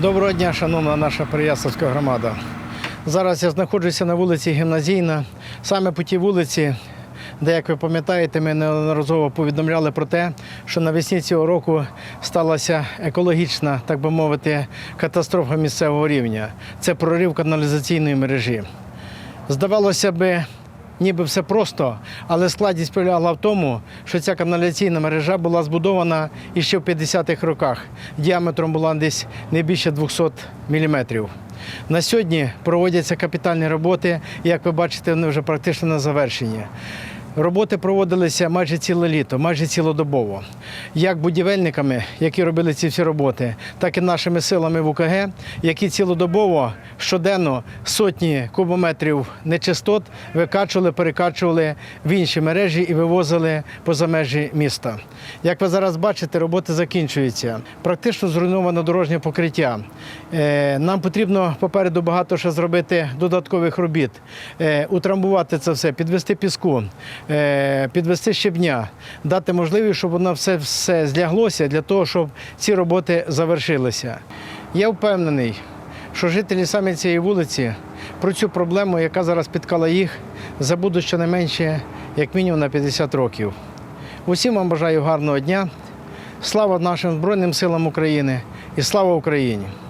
Доброго дня, шановна наша Переяславська громада. Зараз я знаходжуся на вулиці Гімназійна. Саме по тій вулиці, де, як ви пам'ятаєте, ми неодноразово повідомляли про те, що навесні цього року сталася екологічна, так би мовити, катастрофа місцевого рівня. Це прорив каналізаційної мережі. Здавалося би, ніби все просто, але складність полягала в тому, що ця каналізаційна мережа була збудована іще в 50-х роках. Діаметром була десь не більше 200 міліметрів. На сьогодні проводяться капітальні роботи, і як ви бачите, вони вже практично на завершенні. Роботи проводилися майже ціле літо, майже цілодобово. Як будівельниками, які робили ці всі роботи, так і нашими силами в УКГ, які цілодобово щоденно сотні кубометрів нечистот викачували, перекачували в інші мережі і вивозили поза межі міста. Як ви зараз бачите, роботи закінчуються. Практично зруйновано дорожнє покриття. Е, Нам потрібно попереду багато ще зробити додаткових робіт, Е, утрамбувати це все, підвести піску, підвести щебня, дати можливість, щоб воно все, все зляглося для того, щоб ці роботи завершилися. Я впевнений, що жителі саме цієї вулиці про цю проблему, яка зараз спіткала їх, забудуть щонайменше як мінімум на 50 років. Усім вам бажаю гарного дня. Слава нашим Збройним силам України і слава Україні!